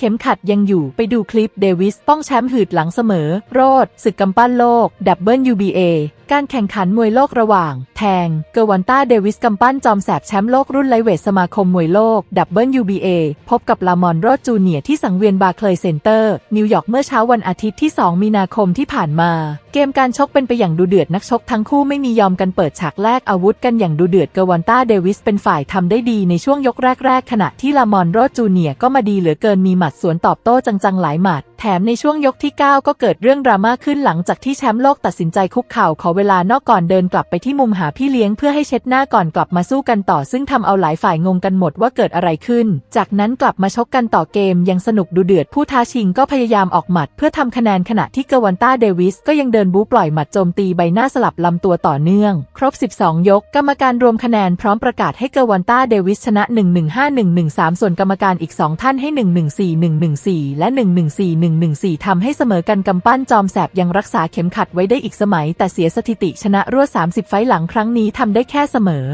เข็มขัดยังอยู่ไปดูคลิปเดวิสป้องแชมป์หืดหลังเสมอ โรดศึกกำปั้นโลกดับเบิล UBA การแข่งขันมวยโลกระหว่าง แทง เกอร์วันต้าเดวิสกำปั้นจอมแสบแชมป์โลกรุ่นไลเวทสมาคมมวยโลกดับเบิล UBA พบกับลามอนโรดจูเนียที่สังเวียนบาร์เคลย์เซ็นเตอร์ นิวยอร์กเมื่อเช้าวันอาทิตย์ที่ 2 มีนาคมที่ผ่านมา เกมการชกเป็นไปอย่างดูเดือดนักชกทั้งคู่ไม่มียอมกันเปิดฉากแลกอาวุธกันอย่างดูเดือดเกอร์วันต้าเดวิสเป็นฝ่ายทำได้ดีในช่วงยกแรกๆ ขณะที่ลามอนโรดจูเนียก็มาดีเหลือเกินมีหมัดสวนตอบโต้จังๆหลายหมัด แถมในช่วงยกที่ 9 ก็เกิดเรื่องดราม่าขึ้นหลังจากที่แชมป์โลกตัดสินใจคุกเข่าขอเวลานอกก่อนเดินกลับไปที่มุมหาพี่เลี้ยงเพื่อให้เช็ดหน้าก่อนกลับมาสู้กันต่อ ซึ่งทำเอาหลายฝ่ายงงกันหมดว่าเกิดอะไรขึ้น จากนั้นกลับมาชกกันต่อเกมยังสนุกดูเดือดผู้ท้าชิงก็พยายามออกหมัด เพื่อทำคะแนนขณะที่เกวันต้าเดวิสก็ยังเดินบู๊ปล่อยหมัดโจมตีใบหน้าสลับลำตัวต่อเนื่อง ครบ 12 ยก กรรมการรวมคะแนนพร้อมประกาศให้เกวันต้าเดวิสชนะ 115-113 ส่วนกรรมการอีก 2 ท่านให้114 และ 114-114 ทำให้เสมอกันกำปั้นจอมแสบยังรักษาเข็มขัดไว้ได้อีกสมัย แต่เสียสถิติชนะรวด 30 ไฟต์หลังครั้งนี้ทำได้แค่เสมอ